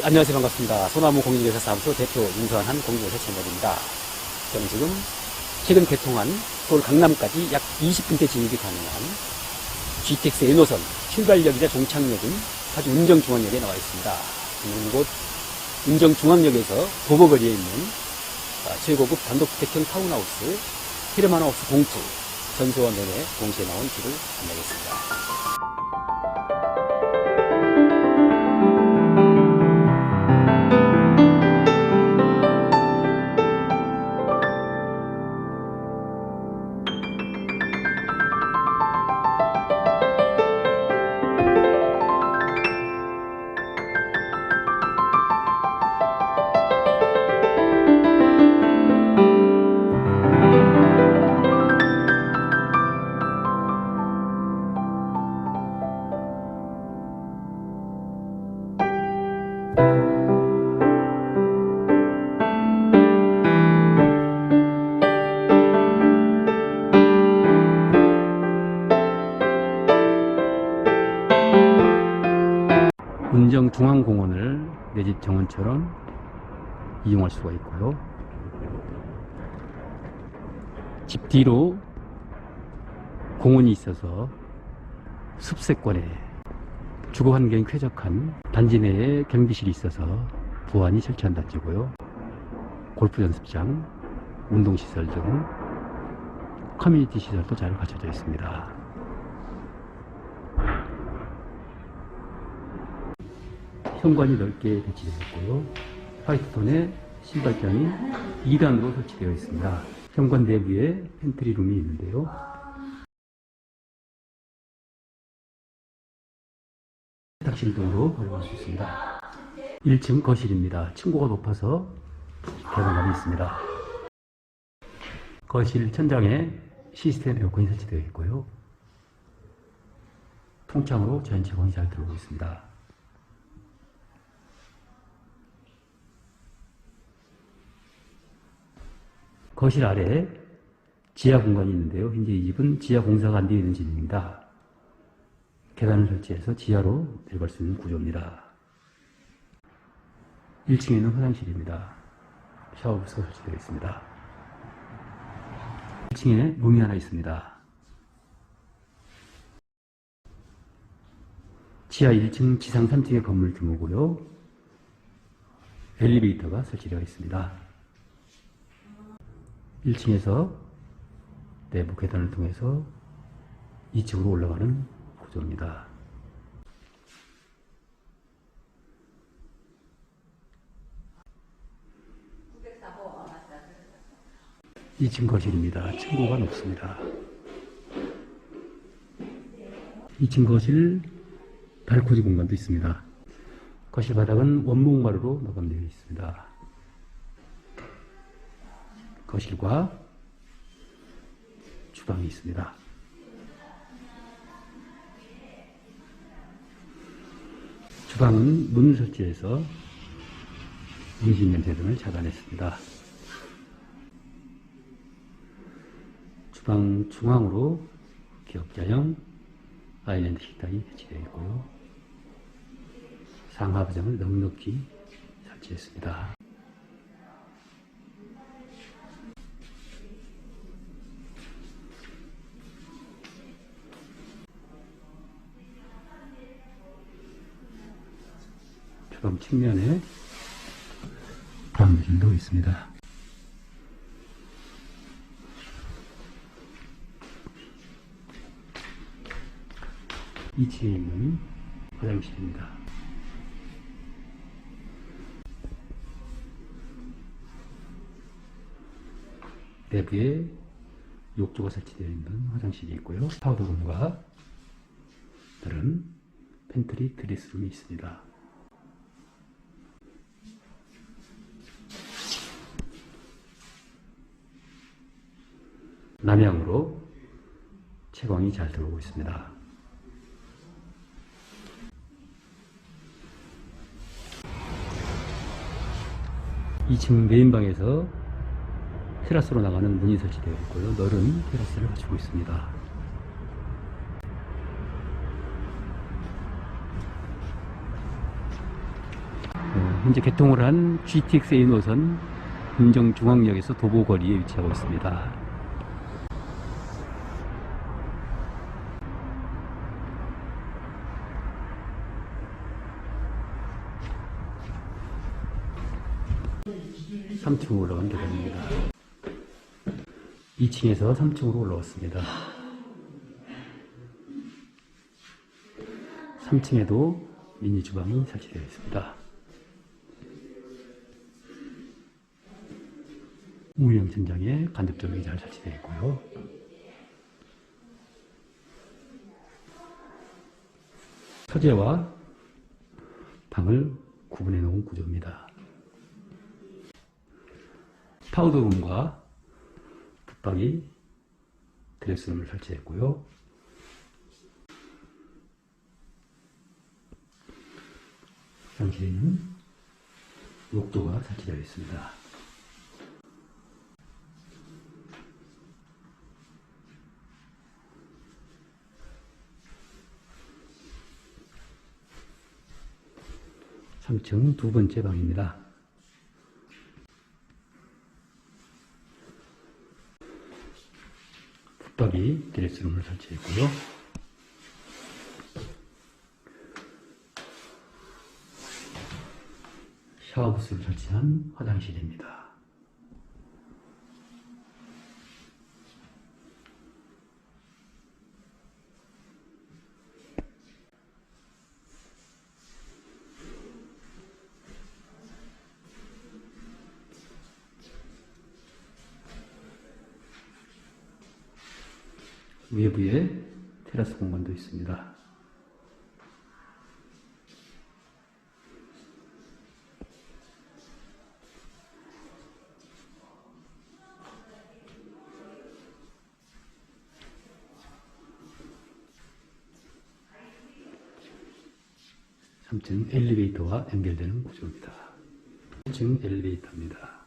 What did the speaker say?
예, 안녕하세요. 반갑습니다. 소나무 공인중개사사무소 대표 윤서한 공인중개사 채널입니다. 저는 지금 최근 개통한 서울 강남까지 약 20분대 진입이 가능한 GTX N호선 출발역이자 종착역인 파주 운정중앙역에 나와 있습니다. 이곳 운정중앙역에서 도보거리에 있는 아, 최고급 단독주택형 타운하우스 히르만하우스 공투 전소와 면에 동시에 나온 길을 안내하겠습니다. 운정중앙공원을 내 집 정원처럼 이용할 수가 있고요. 집 뒤로 공원이 있어서 숲세권에 주거 환경이 쾌적한 단지 내에 경비실이 있어서 보안이 철저한 단지고요. 골프 연습장, 운동시설 등 커뮤니티 시설도 잘 갖춰져 있습니다. 현관이 넓게 배치되어 있고요. 화이트톤의 신발장이 2단으로 설치되어 있습니다. 현관 내부에 팬트리룸이 있는데요. 세탁실 등으로 활용할 수 있습니다. 1층 거실입니다. 층고가 높아서 개방감이 있습니다. 거실 천장에 시스템 에어컨이 설치되어 있고요. 통창으로 전체공이 잘 들어오고 있습니다. 거실 아래 지하 공간이 있는데요. 현재 이 집은 지하 공사가 안 되어 있는 집입니다. 계단을 설치해서 지하로 내려갈 수 있는 구조입니다. 1층에는 화장실입니다. 샤워부스가 설치되어 있습니다. 1층에 룸이 하나 있습니다. 지하 1층, 지상 3층의 건물 규모고요. 엘리베이터가 설치되어 있습니다. 1층에서 내부 계단을 통해서 2층으로 올라가는 구조입니다. 이층 거실입니다. 층고가 높습니다. 2층 거실 발코니 공간도 있습니다. 거실 바닥은 원목 마루로 마감되어 있습니다. 거실과 주방이 있습니다. 주방은 문을 설치해서 음식 냄새 등을 차단했습니다. 주방 중앙으로 기역자형 아일랜드 식탁이 배치되어 있고요. 상하부장을 넉넉히 설치했습니다. 주방 측면에 방부진도 있습니다. 이층에 있는 화장실입니다. 내부에 욕조가 설치되어 있는 화장실이 있고요. 파우더룸과 다른 팬트리 드레스룸이 있습니다. 남향으로 채광이 잘 들어오고 있습니다. 2층 메인방에서 테라스로 나가는 문이 설치되어 있고요. 넓은 테라스를 갖추고 있습니다. 어, 현재 개통을 한 GTX A 노선 금정중앙역에서 도보거리에 위치하고 있습니다. 삼층으로 올라간 계단입니다. 2층에서 3층으로 올라왔습니다. 3층에도 미니 주방이 설치되어 있습니다. 우영 천장에 간접 조명이 잘 설치되어 있고요. 서재와 방을 구분해 놓은 구조입니다. 파우더룸과 붙박이 드레스룸을 설치했고요. 화장실에는 욕조가 설치되어 있습니다. 삼층두 번째 방입니다. 붙박이 드레스룸을 설치했고요. 샤워부스를 설치한 화장실입니다. 외부에 테라스 공간도 있습니다. 삼층 엘리베이터와 연결되는 구조입니다. 1층 엘리베이터입니다.